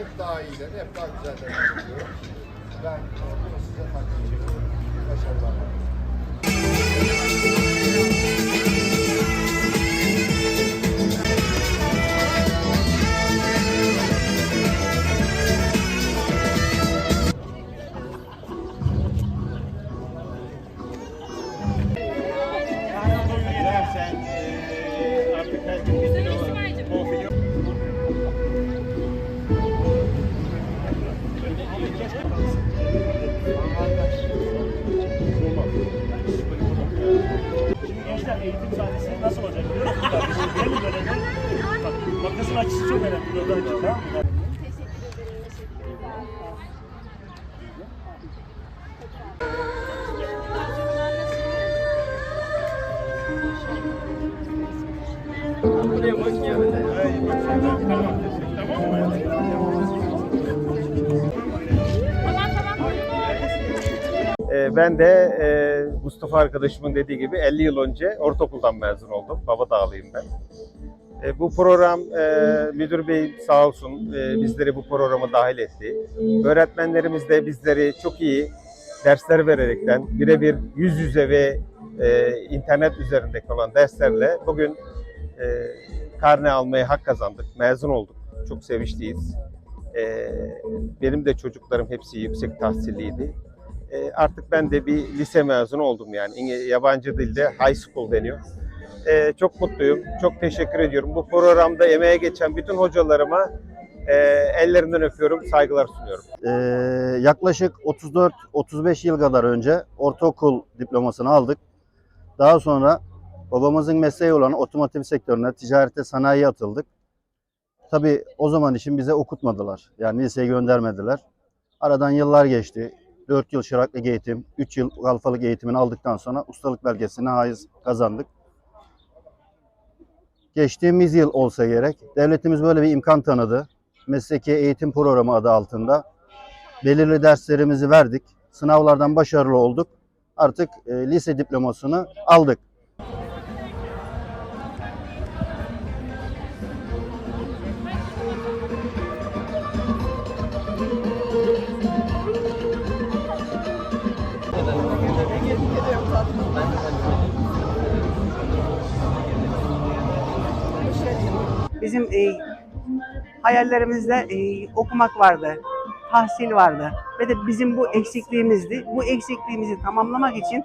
hep daha iyilerini, hep daha güzellerini yapıyorum. Ben bunu size takdim ediyorum. Başarılar. Eğitim sahnesi nasıl olacak biliyor değil mi böyle de? Bak, makasın açısı çok önemli. Burada açı tamam mı? Ee, Ben de e, Mustafa arkadaşımın dediği gibi 50 yıl önce ortaokuldan mezun oldum. Baba Dağlıyım ben. E, Bu program e, müdür bey sağ olsun e, bizleri bu programa dahil etti. Öğretmenlerimiz de bizleri çok iyi dersler vererekten birebir yüz yüze ve e, internet üzerindeki olan derslerle bugün e, karne almaya hak kazandık. Mezun olduk. Çok sevinçliyiz. E, benim de çocuklarım hepsi yüksek tahsilliydi. E, artık ben de bir lise mezunu oldum yani. Yabancı dilde high school deniyor. E, çok mutluyum. Çok teşekkür ediyorum. Bu programda emeğe geçen bütün hocalarıma e, ellerinden öpüyorum, saygılar sunuyorum. Ee, yaklaşık 34-35 yıl kadar önce ortaokul diplomasını aldık. Daha sonra babamızın mesleği olan otomotiv sektörüne, ticarete, sanayiye atıldık. Tabii o zaman için bize okutmadılar. Yani liseye göndermediler. Aradan yıllar geçti. 4 yıl çıraklık eğitim, 3 yıl kalfalık eğitimini aldıktan sonra ustalık belgesine haiz kazandık. Geçtiğimiz yıl olsa gerek devletimiz böyle bir imkan tanıdı. Mesleki eğitim programı adı altında belirli derslerimizi verdik. Sınavlardan başarılı olduk. Artık e, lise diplomasını aldık. Bizim e, hayallerimizde e, okumak vardı, tahsil vardı ve de bizim bu eksikliğimizdi. Bu eksikliğimizi tamamlamak için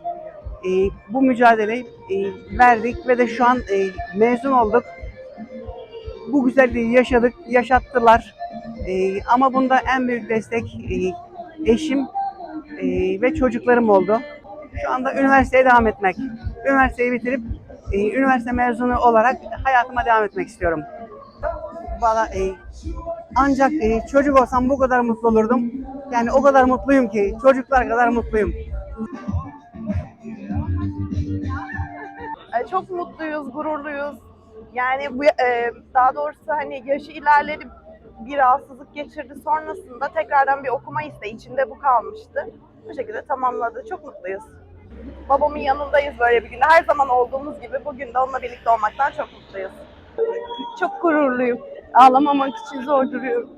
e, bu mücadeleyi e, verdik ve de şu an e, mezun olduk. Bu güzelliği yaşadık, yaşattılar. E, ama bunda en büyük destek e, eşim e, ve çocuklarım oldu. Şu anda üniversiteye devam etmek. Üniversiteyi bitirip üniversite mezunu olarak hayatıma devam etmek istiyorum. Valla e, ancak e, çocuk olsam bu kadar mutlu olurdum. Yani o kadar mutluyum ki çocuklar kadar mutluyum. E, Çok mutluyuz, gururluyuz. Yani bu daha doğrusu hani yaşı ilerledi bir rahatsızlık geçirdi. Sonrasında tekrardan bir okuma isteği içinde bu kalmıştı. Bu şekilde tamamladı. Çok mutluyuz. Babamın yanındayız böyle bir günde. Her zaman olduğumuz gibi bugün de onunla birlikte olmaktan çok mutluyuz. Çok gururluyum. Ağlamamak için zor duruyorum.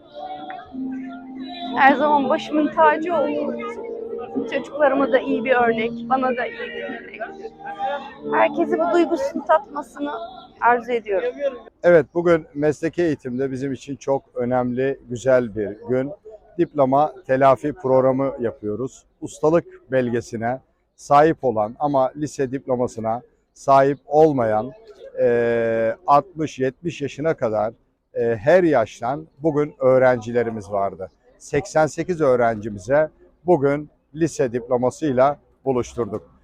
Her zaman başımın tacı oldu. Çocuklarıma da iyi bir örnek, bana da iyi bir örnek. Herkese bu duygusunu tatmasını arzu ediyorum. Evet bugün mesleki eğitimde bizim için çok önemli, güzel bir gün. Diploma telafi programı yapıyoruz. Ustalık belgesine sahip olan ama lise diplomasına sahip olmayan eee, 60-70 yaşına kadar eee, her yaştan bugün öğrencilerimiz vardı. 88 öğrencimize bugün lise diplomasıyla buluşturduk.